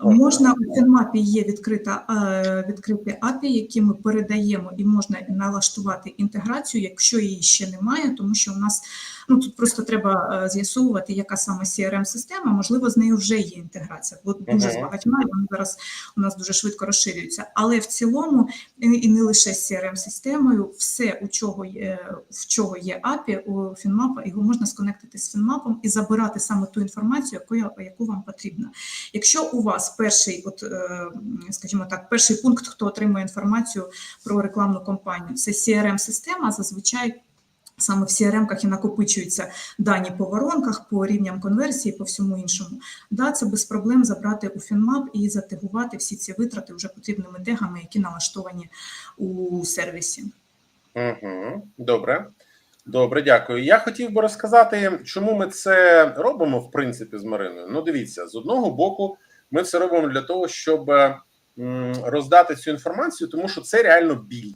Можна у Фінмапі є відкрита е, відкриті API, які ми передаємо, і можна налаштувати інтеграцію, якщо її ще немає, тому що у нас ну тут просто треба е, з'ясовувати, яка саме crm система можливо, з нею вже є інтеграція, бо дуже з багатьма вони зараз у нас дуже швидко розширюються. Але в цілому і не лише з crm системою все, у чого є в чого є API у Фінмапа, його можна сконектити з Фінмапом і забирати саме ту інформацію, яку, яку вам потрібна. Якщо у вас перший, от е, скажімо так, перший пункт, хто отримує інформацію про рекламну кампанію, це crm система зазвичай. Саме в CRM-ках і накопичуються дані по воронках, по рівням конверсії, по всьому іншому. Да, це без проблем забрати у FinMap і затегувати всі ці витрати вже потрібними тегами, які налаштовані у сервісі. Угу. Добре. Добре, дякую. Я хотів би розказати, чому ми це робимо, в принципі, з Мариною. Ну, дивіться, з одного боку, ми це робимо для того, щоб роздати цю інформацію, тому що це реально біль.